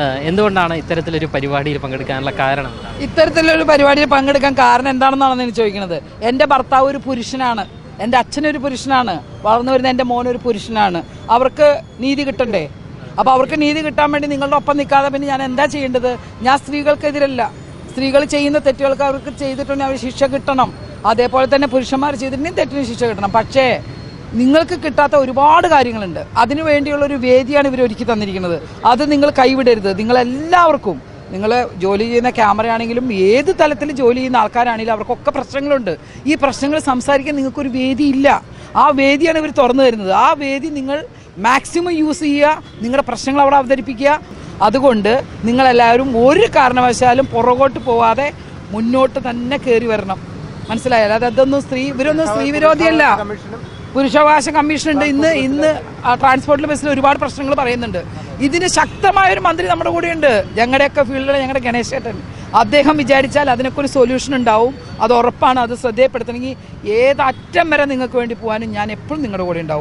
എന്തുകൊണ്ടാണ് ഇത്തരത്തിലൊരു പരിപാടിയിൽ പങ്കെടുക്കാനുള്ള കാരണം? ഇത്തരത്തിലൊരു പരിപാടിയിൽ പങ്കെടുക്കാൻ കാരണം എന്താണെന്നാണ് എനിക്ക് ചോദിക്കുന്നത്. എന്റെ ഭർത്താവ് ഒരു പുരുഷനാണ്. എന്റെ അച്ഛനൊരു പുരുഷനാണ്. വളർന്നു വരുന്ന എന്റെ മോനൊരു പുരുഷനാണ്. അവർക്ക് നീതി കിട്ടണ്ടേ? അപ്പോൾ അവർക്ക് നീതി കിട്ടാൻ വേണ്ടി നിങ്ങളുടെ ഒപ്പം നിൽക്കാതെ പിന്നെ ഞാൻ എന്താ ചെയ്യേണ്ടത്? ഞാൻ സ്ത്രീകൾക്കെതിരല്ല. സ്ത്രീകൾ ചെയ്യുന്ന തെറ്റുകൾക്ക് അവർക്ക് ചെയ്തിട്ടുണ്ടെങ്കിൽ അവർ ശിക്ഷ കിട്ടണം. അതേപോലെ തന്നെ പുരുഷന്മാർ ചെയ്തിട്ടുണ്ടെങ്കിൽ തെറ്റിന് ശിക്ഷ കിട്ടണം. പക്ഷേ നിങ്ങൾക്ക് കിട്ടാത്ത ഒരുപാട് കാര്യങ്ങളുണ്ട് അതിനു വേണ്ടിയുള്ള ഒരു വേദിയാണ് ഇവർ ഒരുക്കി തന്നിരിക്കുന്നത് അത് നിങ്ങൾ കൈവിടരുത് നിങ്ങളെല്ലാവർക്കും നിങ്ങൾ ജോലി ചെയ്യുന്ന ക്യാമറ ആണെങ്കിലും ഏത് തലത്തിൽ ജോലി ചെയ്യുന്ന ആൾക്കാരാണെങ്കിലും അവർക്കൊക്കെ പ്രശ്നങ്ങളുണ്ട് ഈ പ്രശ്നങ്ങൾ സംസാരിക്കാൻ നിങ്ങൾക്കൊരു വേദിയില്ല ആ വേദിയാണ് ഇവർ തുറന്നു തരുന്നത് ആ വേദി നിങ്ങൾ മാക്സിമം യൂസ് ചെയ്യുക നിങ്ങളുടെ പ്രശ്നങ്ങൾ അവിടെ അവതരിപ്പിക്കുക അതുകൊണ്ട് നിങ്ങളെല്ലാവരും ഒരു കാരണവശാലും പുറകോട്ട് പോവാതെ മുന്നോട്ട് തന്നെ കയറി വരണം മനസ്സിലായാലും അത് അതൊന്നും സ്ത്രീ ഇവരൊന്നും സ്ത്രീ വിരോധിയല്ല പുരുഷാവകാശ കമ്മീഷനുണ്ട് ഇന്ന് ഇന്ന് ട്രാൻസ്പോർട്ടിൽ ബസ്സിൽ ഒരുപാട് പ്രശ്നങ്ങൾ പറയുന്നുണ്ട്. ഇതിന് ശക്തമായ ഒരു മന്ത്രി നമ്മുടെ കൂടെയുണ്ട്. ഞങ്ങളുടെയൊക്കെ ഫീൽഡിൽ ഞങ്ങളുടെ ഗണേശ് ചേട്ടൻ. അദ്ദേഹം വിചാരിച്ചാൽ അതിനൊക്കെ ഒരു സൊല്യൂഷൻ ഉണ്ടാവും. അത് ഉറപ്പാണ്. അത് ശ്രദ്ധയപ്പെടുത്തണമെങ്കിൽ ഏത് അറ്റം വരെ നിങ്ങൾക്ക് വേണ്ടി പോകാനും ഞാൻ എപ്പോഴും നിങ്ങളുടെ കൂടെ ഉണ്ടാവും.